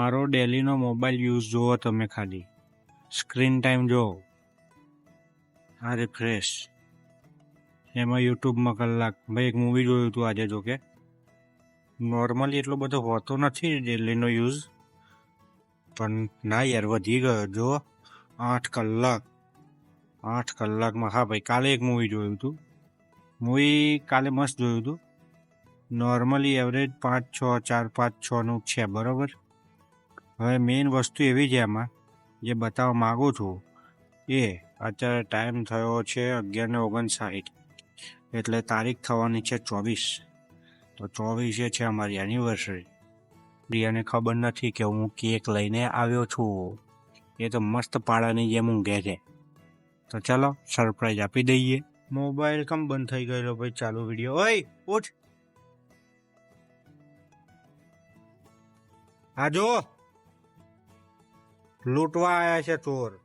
મારો ડેલીનો mobile use જુઓ તમે ખાલી. સ્ક્રીન ટાઈમ જુઓ આ રિફ્રેશ એમાં યુટ્યુબમાં કલાક. ભાઈ, એક મૂવી જોયું હતું આજે જોકે નોર્મલી એટલો બધો હોતો નથી ડેલીનો યુઝ. પણ ના યાર, વધી ગયો. જો, આઠ કલાક. આઠ કલાકમાં. હા, ભાઈ, કાલે એક મૂવી જોયું હતું. મૂવી કાલે મસ્ત જોયું હતું. નોર્મલી એવરેજ પાંચ, છ, ચાર, પાંચ છનું છે, બરાબર? હવે મેઇન વસ્તુ એવી છે એમાં, જે બતાવવા માગું છું, એ અત્યારે ટાઈમ થયો છે અગિયાર ને ઓગણસાઠ, એટલે તારીખ થવાની છે ચોવીસ. તો ચોવીસે છે અમારી એનિવર્સરી પ્રિયાને ખબર નથી કે હું કેક લઈને આવ્યો છું. એ તો મસ્ત પાડાની જેમ ઊંઘે છે. તો ચાલો સરપ્રાઈઝ આપી દઈએ. મોબાઈલ કમ બંધ થઈ ગયેલો ભાઈ? ચાલુ વીડિયો ઓય, ઉઠ. આ જો લૂંટવા આયા છે ચોર.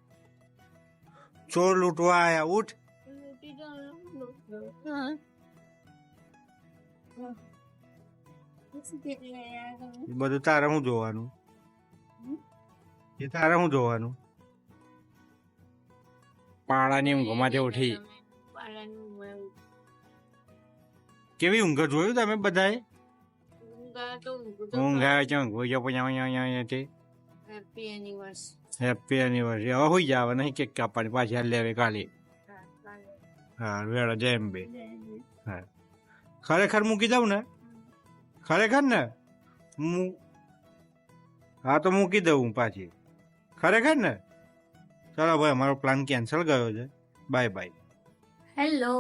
ચોર લૂંટવા આયા. ઉઠ. બધું તારે શું જોવાનું? એ તારે શું જોવાનું? પાળાની ઊંઘમાંથી ઉઠી. કેવી ઊંઘ જોયું તમે બધાએ? ઊંઘ આવે છે ઊંઘ પછી અહીંયા છે હેપી એનિવર્સરી હવે હોઈ જાવ નહીં કેક કાપવાની પાછી હાલ લેવે કાલે હા વેળા જય એમ બે હા ખરેખર મૂકી દઉં ને ખરેખર ને હું હા તો મૂકી દઉં હું પાછી. ખરેખર ને ચાલો ભાઈ અમારો પ્લાન કેન્સલ ગયો છે. બાય બાય હેલો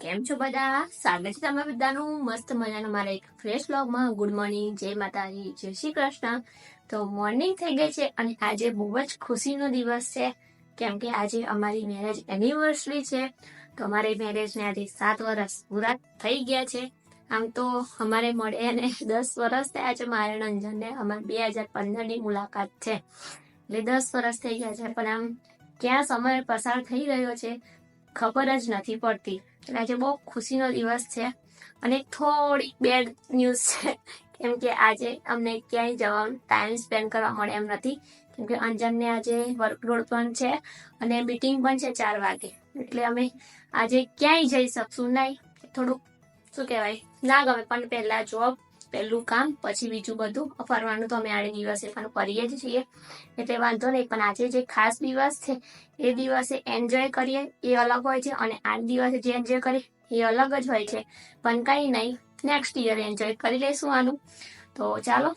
કેમ છો બધા? સ્વાગત છે તમારા બધાનું. મસ્ત મજાનું મારા એક ફ્રેશ બ્લોગમાં ગુડ મોર્નિંગ જય માતાજી. જય શ્રી કૃષ્ણ. તો મોર્નિંગ થઈ ગઈ છે અને આજે બહુ જ ખુશીનો દિવસ છે, કેમ કે આજે અમારી મેરેજ એનિવર્સરી છે. તો અમારી મેરેજને આજે સાત વર્ષ પૂરા થઈ ગયા છે. આમ તો અમારે મળે અને દસ વર્ષ થયા છે મારે રંજનને અમારે બે હજાર પંદરની મુલાકાત છે. એટલે દસ વર્ષ થઈ ગયા છે, પણ આમ ક્યાં સમય પસાર થઈ રહ્યો છે ખબર જ નથી પડતી. એટલે આજે બહુ ખુશીનો દિવસ છે. અને થોડી બેડ ન્યૂઝ છે. કેમ કે આજે અમને ક્યાંય જવાનું ટાઈમ સ્પેન્ડ કરવા મળે એમ નથી. કેમ કે અંજનને આજે વર્કલોડ પણ છે અને મીટિંગ પણ છે ચાર વાગે. એટલે અમે આજે ક્યાંય જઈ શકશું નહીં. થોડુંક, શું કહેવાય, ના ગમે, પણ પહેલા જોબ પહેલું કામ, પછી બીજું બધું. ફરવાનું તો અમે આડે દિવસે પણ કરીએ જ છીએ. એટલે વાંધો નહીં, પણ આજે જે ખાસ દિવસ છે, એ દિવસે એન્જોય કરીએ એ અલગ હોય છે અને આ દિવસે જે એન્જોય કરીએ એ અલગ જ હોય છે. પણ કંઈ નહીં નેક્સ્ટ યર એન્જોય કરી લઈશું આનું. તો ચાલો,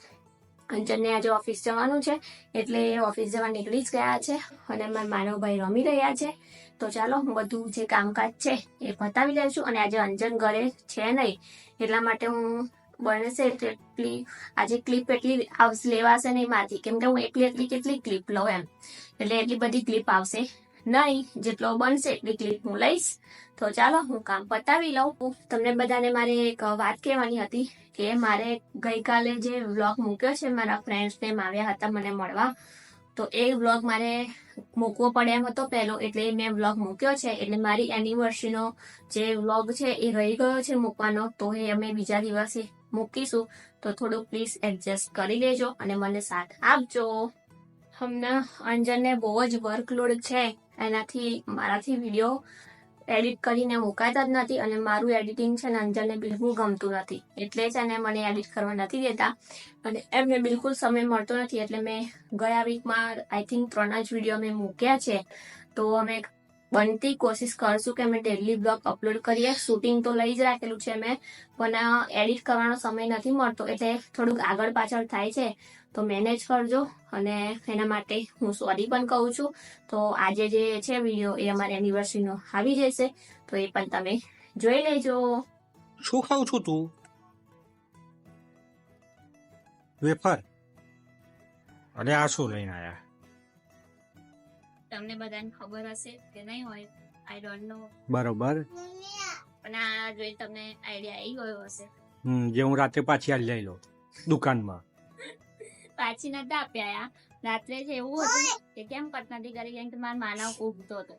અંજનને આજે ઓફિસ જવાનું છે, એટલે ઓફિસ જવા નીકળી જ ગયા છે અને મારા માનવભાઈ રમી રહ્યા છે. તો ચાલો, હું બધું જે કામકાજ છે એ પતાવી લઉં છું અને આજે અંજન ઘરે છે નહીં, એટલા માટે હું બનશે એટલી, આજે ક્લિપ એટલી આવશે, લેવાશે નહીં માથી કેમ કે હું એકલી એકલી કેટલી ક્લિપ લઉં એમ. એટલે એટલી બધી ક્લિપ આવશે. નહીં, જેટલો બનશે એટલી ક્લિપ હું લઈશ. તો ચાલો, હું કામ પતાવી લઉં. તમને બધાને મારે એક વાત કહેવાની હતી કે મારે ગઈકાલે જે વ્લોગ મૂક્યો છે મારા ફ્રેન્ડ્સને આવ્યા હતા મને મળવા, તો એ વ્લોગ મારે મૂકવો પડે એમ હતો પહેલો, એટલે મેં વ્લોગ મૂક્યો છે. એટલે મારી એનિવર્સરીનો જે વ્લોગ છે એ રહી ગયો છે મૂકવાનો, તો એ અમે બીજા દિવસે મૂકીશું. તો થોડું પ્લીઝ એડજસ્ટ કરી લેજો અને મને સાથ આપજો. હમણાં અંજનને બહુ જ વર્કલોડ છે. એનાથી મારાથી વીડિયો એડિટ કરીને મુકાતા જ નથી અને મારું એડિટિંગ છે ને અંજલને બિલકુલ ગમતું નથી. એટલે જ એને મને એડિટ કરવા નથી દેતા. અને એમને બિલકુલ સમય મળતો નથી. એટલે મેં ગયા વીકમાં આઈ થિંક ત્રણ જ વીડિયો મેં મૂક્યા છે. તો અમે બનતી કોશિશ કરશું કે અમે ડેલી બ્લોગ અપલોડ કરીએ. શૂટિંગ તો લઈ જ રાખેલું છે મેં. પણ એડિટ કરવાનો સમય નથી મળતો. એટલે થોડુંક આગળ પાછળ થાય છે. તો મેનેજ કરજો અને એના માટે હું સોરી પણ કહું છું. તો આજે જે છે વીડિયો એ અમારી એનિવર્સરીનો આવી જશે. તો એ પણ તમે જોઈ લેજો. શું ખાવ છું તું? વેફર. અરે આ શું લઈને આયા? તમને બધાને ખબર હશે કે નહીં હોય આઈ ડોન્ટ નો બરોબર. પણ આ જોઈ તમને આઈડિયા આવી ગયો હશે. હમ જે હું રાતે પાછી આ લઈ લો દુકાનમાં. પાછી નતા આપ્યા રાત્રે છે એવું હતું કે કેમ કટ નથી કરી કેમ કે મારા માનવ ઉગતો હતો.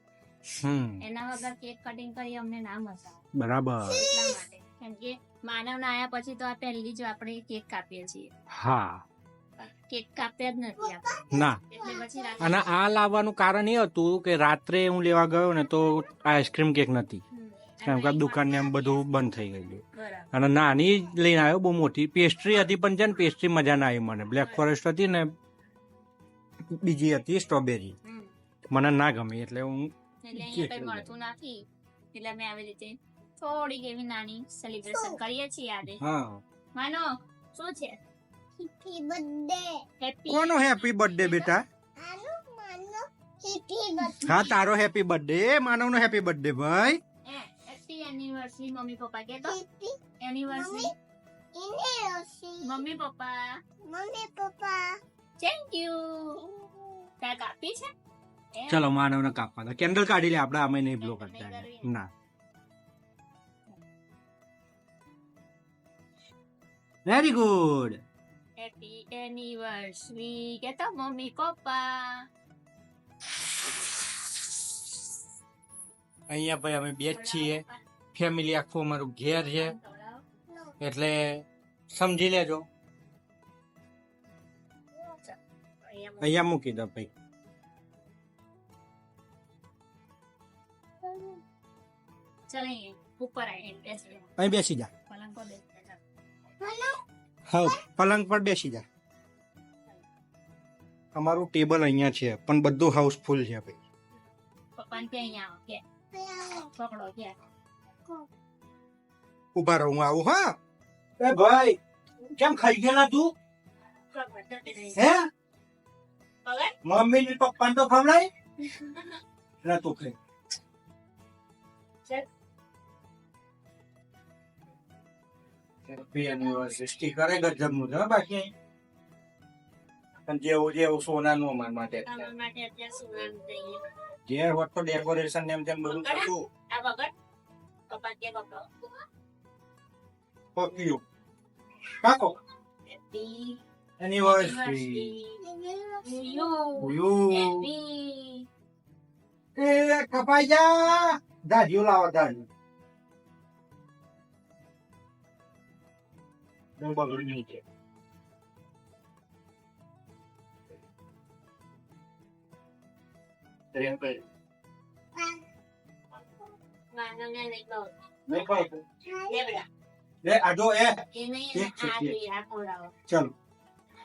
એના વગર કેક કટિંગ કરી અમને ના મજા બરાબર. એટલા માટે. કેમ કે માનવ ના આયા પછી તો આ પહેલી જ આપણે કેક કાપીએ છીએ. હા. કેક કાપ્યા જ નથી ના. પછી અને આ લાવવાનું કારણ એ હતું કે રાત્રે હું લેવા ગયો ને તો આઈસ્ક્રીમ કેક નથી. કેમ કે દુકાનને એમ બધું બંધ થઈ ગયેલું અને નાની જ લઈને આવ્યો બહુ મોટી. પેસ્ટ્રી હતી પણ છે ને પેસ્ટ્રી મજા ના આવી મને. બ્લેક ફોરેસ્ટ હતી ને બીજી હતી સ્ટ્રોબેરી મને ના ગમી એટલે હું એટલે અમે આવી રીતે થોડીક એવી નાની સેલિબ્રેશન કરીએ છીએ આજે. હા. માનો શું છે? હેપી બર્થડે હેપી કોનો હેપી બર્થડે બેટા? આનો માનો હેપી બર્થડે હા તારો હેપી બર્થડે માનવનો હેપી બર્થડે ભાઈ. એનિવર્સરી મમ્મી પપ્પા કે તો anniversary anniversary mummy papa mummy papa thank you ત્યાં કાપી છે ચલો માનવને કાપવાના કેન્ડલ કાઢી લે આપણે આમે નહીં બ્લો કરતા ના વેરી ગુડ હેપી એનિવર્સરી કે તો મમ્મી પપ્પા અહીંયા ભાઈ અમે બે જ છીએ ફેમિલી આખું અમારું ઘેર છે. એટલે સમજી લેજો. અહીંયા મૂકી દો ભાઈ. અહીં બેસી જા. હા પલંગ પર બેસી જા. અમારું ટેબલ અહીંયા છે પણ બધું હાઉસફુલ છે ભાઈ. પપ્પાને કે અહીંયા આવો? કે પકડો કે ઊભા રહું હું આવું હા? એ ભાઈ કેમ ખાઈ ગયેલા તું? હે? મમ્મી ને પપ્પા તો ખવડાય? ના તું ખાઈ. ચાલ. કરે ગજબનું છે હો બાકી જેવું જેવું સોનાનું અમારા માટે. જે હોત તો ડેકોરેશન એમ તેમ બધું થતું. આ પકડ. પપ્પા કે પકડો. પક્યું કાકો Happy anniversary anniversary to you. You Happy એ કપાઈ જા દાઢીઓ લાવો દાઢી હું બગડી નહીં છે પ્રેમ કર. માનવને લઈ લો. નહીં ખાય લે આ જો એ એ નહીં, ઠીક છે, આ ઠીક. જોઈએ, આ ખવડાવો. ચાલો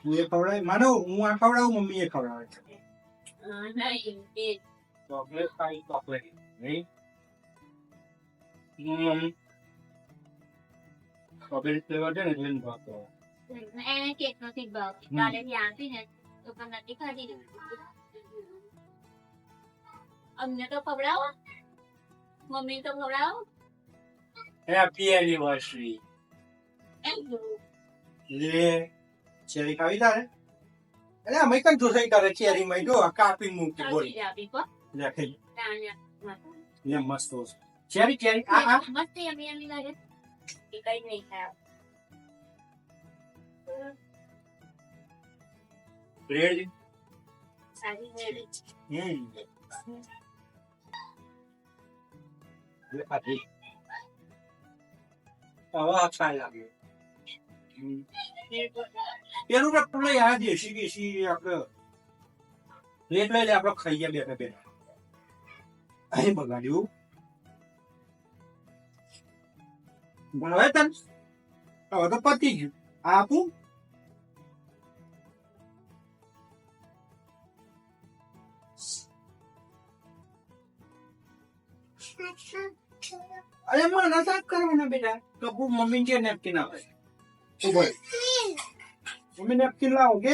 હું એ ખવડાવી માનો હું આ ખવડાવું મમ્મી એ ખવડાવે છે હા, નહીં, એ ચોકલેટ ખાઈ ચોકલેટ નહીં સ્ટ્રોબેરી ફ્લેવર છે ને એટલે નથી ભાવતો. એને કેક નથી ભાવતી. હમ. આપી ને તો પણ નથી ખાધી અમને તો ખવડાવો મમ્મી તો ખવડાવો હેપી એનિવર્સરી લે ચેરી ખાવી તારે? અરે અમે કઈ જોસાઈ તારે ચેરી માં જો કાપી મૂકી બોલ. લે ખાઈ લે. મસ્ત. છે. ચેરી ચેરી આ આ. મસ્ત યમી યમી લાગે એ કઈ નહીં ખાય બ્રેડ સારી રેડી હમ. લે ખાધી હવે ખાઈ લાગ્યો. પેલું તો પેલું યાદ દેશી દેશી આપણે પ્લેટ લઈ લે, આપણે ખાઈ ગયા બેઠા બેઠા અહીં બગાડ્યું ભાવે તને, હવે તો પતી ગયું. આપું. અરે મને સાફ કરવાના બેટા કપૂર મમ્મી કે નેપકિન આવે ઊભો રહે. મમ્મી નેપકિન લાવો કે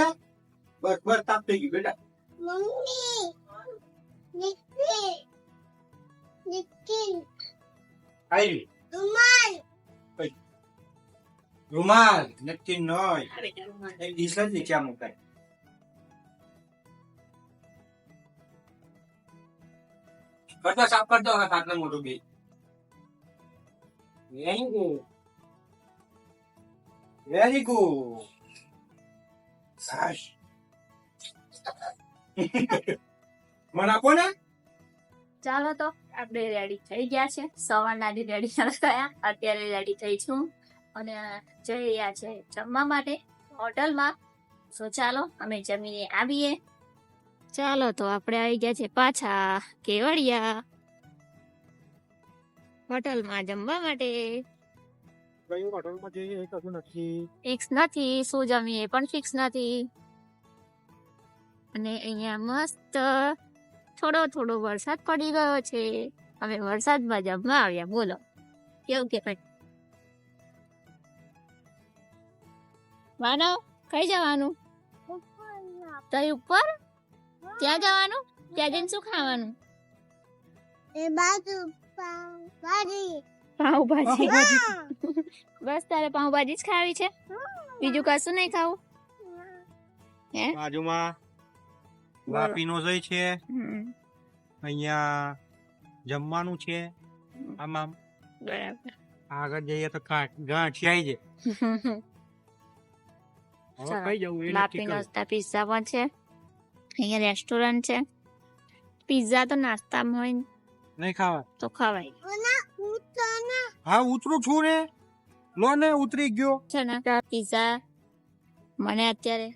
બસ બસ તાપ થઈ ગયું બેટા મમ્મી નિકી નિકી આવી રૂમાલ રૂમાલ નેપકિન નોય આ બેટા રૂમાલ. એક ડીશ જ નીચે મુકાય કરતા સાફ કરતો હવે આટલું મોઢું બી. વેરી ગુડ વેરી ગુડ સાશ. મને આપો ને. ચાલો તો આપણે રેડી થઈ ગયા છે. સવારના રેડી થયા અત્યારે રેડી થઈ છું. અને જઈ રહ્યા છે જમવા માટે. હોટલમાં સો ચાલો અમે જમીને આવીએ. ચાલો તો આપણે આવી ગયા છે પાછા કેવડિયા. હોટલમાં જમવા માટે. કયું હોટલમાં જઈએ એ કશું નથી. ફિક્સ નથી શું જમીએ પણ ફિક્સ નથી. અને અહીંયા મસ્ત થોડો થોડો વરસાદ પડી ગયો છે. અમે વરસાદમાં જમવા આવ્યા બોલો. કેવું કે ભાઈ? માનવ કઈ જવાનું? તઈ ઉપર? ત્યાં જવાનું? ત્યાં જઈને શું ખાવાનું? એ બાજુ પાવભાજી પાવભાજી બસ તારે પાઉભાજી જ ખાવી છે. બીજું કશું નહીં ખાવું? હે? બાજુમાં વાપીનો જઈ છે. હમ, અહીંયા જમવાનું છે. આમ આમ. બરાબર. આગળ જઈએ તો કાંઠ ગાંઠી આવી જાય હવે કઈ જવું એ લાપી નાસ્તા પિઝા પણ છે. અહીંયા રેસ્ટોરન્ટ છે. પિઝા તો નાસ્તામાં હોય ને. નહીં ખાવા તો ખવાય. હા ઉતરું છું ને. લો ને ઉતરી ગયો. છે ને પિઝા મને અત્યારે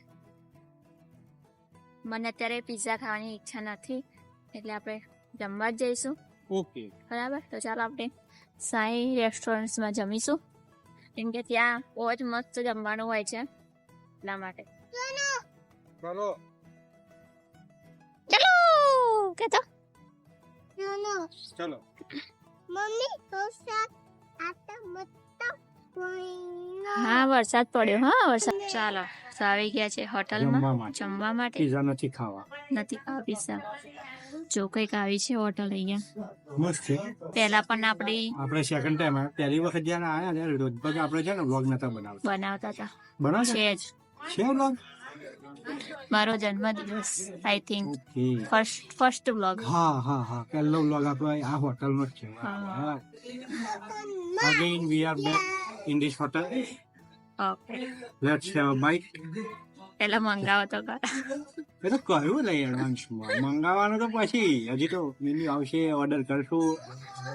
મને અત્યારે પિઝા ખાવાની ઈચ્છા નથી. એટલે આપણે જમવા જ જઈશું. ઓકે. બરાબર? તો ચાલો આપણે સાઈ રેસ્ટોરન્ટમાં જમીશું. કેમ કે ત્યાં બહુ જ મસ્ત જમવાનું હોય છે. એટલા માટે. ચલો. ચલો. કે તો નો. ચલો. મમ્મી વરસાદ આટા મત હા વરસાદ પડ્યો હા વરસાદ. ચાલો આવી ગયા છે જમવા હોટલમાં માટે. જમવા માટે. પીઝા નથી ખાવા. નથી ખાવા પીઝા. જો કંઈક આવી છે હોટલ અહીંયા. મસ્ત છે. પહેલા પણ આપણી આપણે સેકન્ડ ટાઈમ પહેલી વખત જ્યારે આયા ત્યારે લગભગ આપણે છે ને વ્લોગ નતા બનાવતા. બનાવતા હતા. બનાવ છે જ. છે વ્લોગ મારો જન્મદિવસ I think first first blog હા હા હા પહેલો વ્લોગ આપણો આ હોટલનો જ છે. હા. Again we are back in this hotel okay let's have a bite પહેલા મંગાવો તો કર એ તો કહ્યું ને એડવાન્સમાં મંગાવવાનું તો પછી. હજી તો મેન્યુ આવશે ઓર્ડર કરશું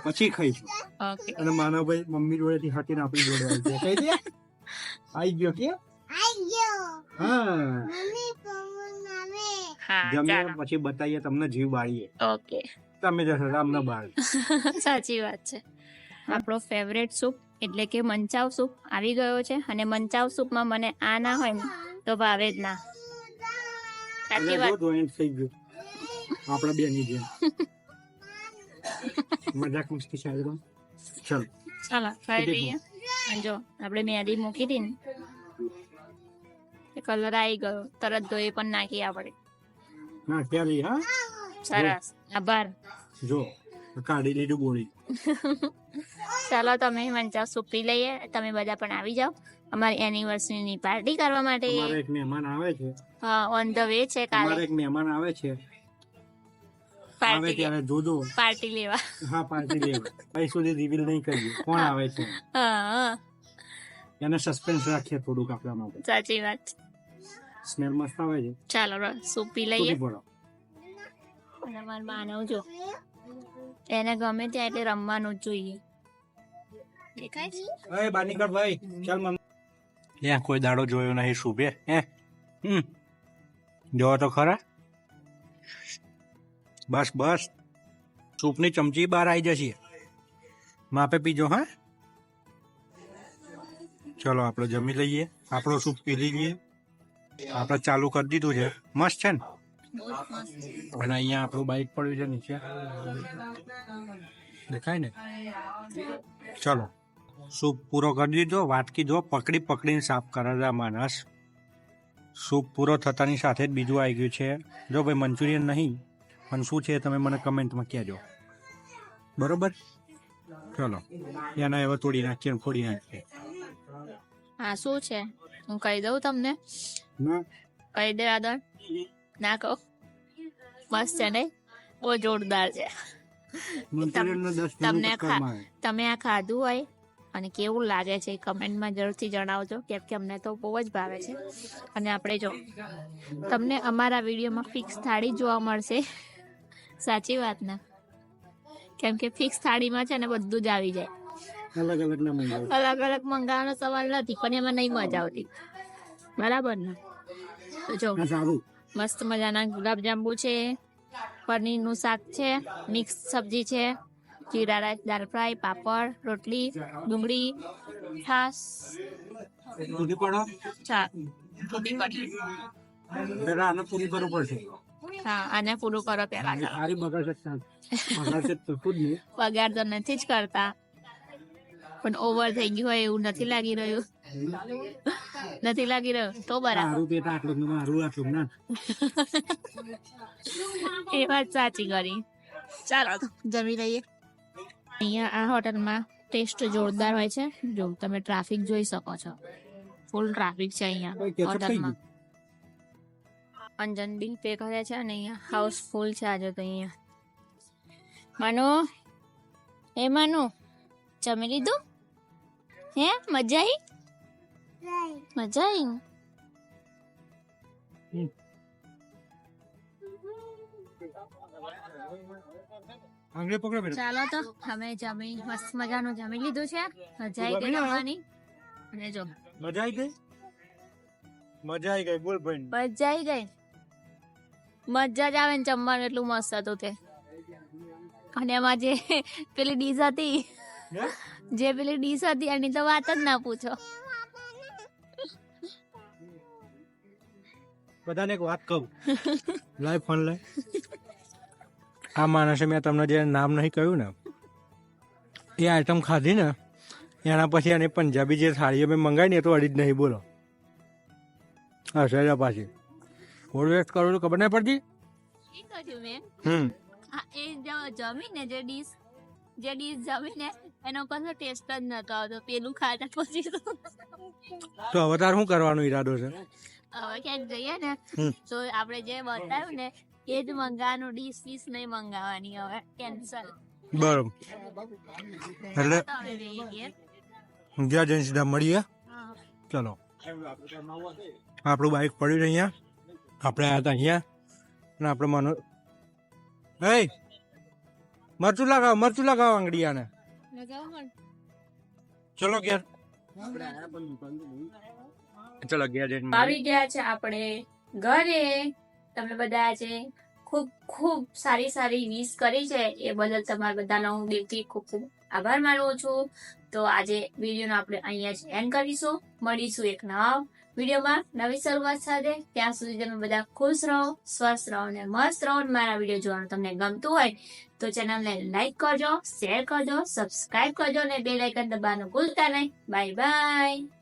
પછી ખાઈશું. ઓકે અને માનવભાઈ મમ્મી જોડેથી હટીને આપણી જોડે આવી ગયા. કહી દે આવી ગયો કે? હા પછી બતાવીએ તમને જીવ બાળીએ. ઓકે. તમે જશો રામને બાળ. સાચી વાત છે. આપણો ફેવરેટ સૂપ એટલે કે મંચાવ સૂપ આવી ગયો છે અને મંચાવ સૂપમાં મને આ ના હોય ને તો ભાવે જ ના. સાચી વાત. જોઈન્ટ થઈ ગયું. આપણા બેની જેમ. મજાક મસ્તી ચાલી. ચાલો ચાલો ખાઈ લઈએ જો આપણે મેદી મૂકી હતી ને કલર આવી ગયો. તરત ધોઈ પણ નાખી આપણે. ના ક્યારે હા? સરસ. આભાર. જો કાઢી લીધું ગોળી ચાલો તમે સૂપ પી લઈએ. તમે બધા પણ આવી જાઓ. અમારી એનિવર્સરીની પાર્ટી કરવા માટે. અમારે એક મહેમાન આવે છે. ઓન ધ વે છે અમારે એક મહેમાન આવે છે. આવે પાર્ટી ત્યારે જોજો. પાર્ટી લેવા. હા પાર્ટી લેવા. કઈ સુધી રિવીલ નહીં કરીએ. કોણ આવે છે? હા હા, એને સસ્પેન્સ રાખીએ થોડુંક આપણા માટે. સાચી વાત. સ્મેલ મસ્ત આવે છે. ચાલો સૂપ પી લઈએ અને મારા માનવ જો એને ગમે ત્યાં એટલે રમવાનું જ જોઈએ. દેખાય છે? એ બાની નીકળ ભાઈ. ચાલ મમ્મી. લે કોઈ દાડો જોયો નહીં શુભે હે? હમ. જોવો તો ખરા. બસ બસ. સૂપની ચમચી બહાર આવી જશે. માપે પીજો હા? ચલો આપણે જમી લઈએ. આપણો સૂપ પી લઈએ. આપણે ચાલુ કરી દીધું છે. મસ્ત છે ને? અને અહીંયા આપણું બાઇક પડ્યું છે નીચે. દેખાય ને? ચલો. સૂપ પૂરો કરી દીધો. વાટકી જો પકડી પકડીને સાફ કરેલા માણસ. સૂપ પૂરો થતાની સાથે જ બીજું આવી ગયું છે. જો ભાઈ મંચુરિયન નહીં પણ શું છે એ તમે મને કમેન્ટમાં કહેજો. બરોબર? ચલો. એના એવા તોડી નાખીએ અને ફોડી નાખીએ. હા શું છે? હું કહી દઉં તમને? કહી દે આદર ના કહો? મસ્ત છે નહીં બહુ જોરદાર છે. તમને તમે આ ખાધું હોય અને કેવું લાગે છે કમેન્ટમાં જરૂરથી જણાવજો કેમ કે અમને તો બહુ જ ભાવે છે. અને આપણે જો તમને અમારા વિડીયોમાં ફિક્સ થાળી જોવા મળશે. સાચી વાત ને? કેમ કે ફિક્સ થાળીમાં છે ને બધું જ આવી જાય. અલગ અલગ ના મંગાવે અલગ અલગ મંગાવવાનો સવાલ નથી પણ એમાં નહીં મજા આવતી. બરાબર ને? તો જો મસ્ત મજાના ગુલાબજાંબુ છે પનીરનું શાક છે મિક્સ સબ્જી છે જીરા રાઈસ દાળ ફ્રાય પાપડ રોટલી ડુંગળી છાસ દૂધી પડો. ચા દૂધી પડી. પેલા આને પૂરી કરવું પડશે. હા આને પૂરું કરો પેલા સારી પગાર તો નથી જ કરતા. પણ ઓવર થઈ ગયું હોય એવું નથી લાગી રહ્યું નથી લાગી રહ્યું તો બરાબર મારું આટલું મારું આટલું ના એ વાત સાચી કરી ચાલો જમી લઈએ અહીંયા આ હોટલમાં ટેસ્ટ જોરદાર હોય છે જો તમે ટ્રાફિક જોઈ શકો છો ફૂલ ટ્રાફિક છે અહીંયા હોટલમાં અંજન બિલ પે કરે છે અને અહીંયા હાઉસ ફૂલ છે આજે તો અહીંયા માનો એ માનો જમી લીધું હે મજા આવી મજા આવી આંગળી પકડો બેટા. ચાલો તો અમે જમી મસ્ત મજાનું જમી લીધું છે. મજા આવી ગઈ જમવાની અને જો. મજા આવી ગઈ? મજા આવી ગઈ બોલ ભાઈ. મજા આવી ગઈ? મજા જ આવે ને જમવાનું એટલું મસ્ત હતું તે. અને એમાં જે પેલી ડીઝ હતી જે પેલી ડીશ હતી એની તો વાત જ ના પૂછો. બધાને એક વાત કહું. લાય ફોન લે આ માણસે મેં તમને જે નામ નહીં કહ્યું ને એ આઈટમ ખાધી ને એના પછી અને પંજાબી જે થાળીઓ મેં મંગાવી ને એ તો અડી જ નહીં બોલો. હા સજા પાછી? ફૂડ વેસ્ટ કરું તો ખબર નહીં પડતી? હમ. એ જમીને જે ડીશ જે ડીશ જમીને એનો કશો ટેસ્ટ જ નતો આવતો. પેલું ખાતા પછી તો. હવે તાર શું કરવાનો ઈરાદો છે? હવે ક્યાંક જઈએ ને તો આપણે જે બતાવ્યું ને એ જ મંગાવવાનું ડીશ વીસ નહીં મંગાવવાની હવે. કેન્સલ બરોબર. એટલે. જ્યાં જઈને સીધા મળીએ. ચલો. આપણું બાઇક પડ્યું છે અહીંયા. આપણે આવ્યા હતા અહીંયા. અને આપણે મનો હે? મરચું લગાવો મરચું લગાવો આંગળીયાને. ચલો ઘેર ચલો ઘેર આવી ગયા છે આપણે ઘરે. તમે બધા આજે ખૂબ ખૂબ સારી સારી વિશ કરી છે. એ બદલ તમારા બધાનો હું દિલથી ખૂબ ખૂબ આભાર માનું છું. તો આજે વિડીયોનો આપણે અહીંયા જ એન્ડ કરીશું. મળીશું એક નવા વિડીયોમાં નવી શરૂઆત સાથે ત્યાં સુધી તમે બધા ખુશ રહો, સ્વસ્થ રહો અને મસ્ત રહો મારા વીડિયો જોવાનું તમને ગમતું હોય તો ચેનલને લાઈક કરજો શેર કરજો સબસ્ક્રાઈબ કરજો અને બે લાઇકન દબાવવાનું ભૂલતા નહીં. Bye bye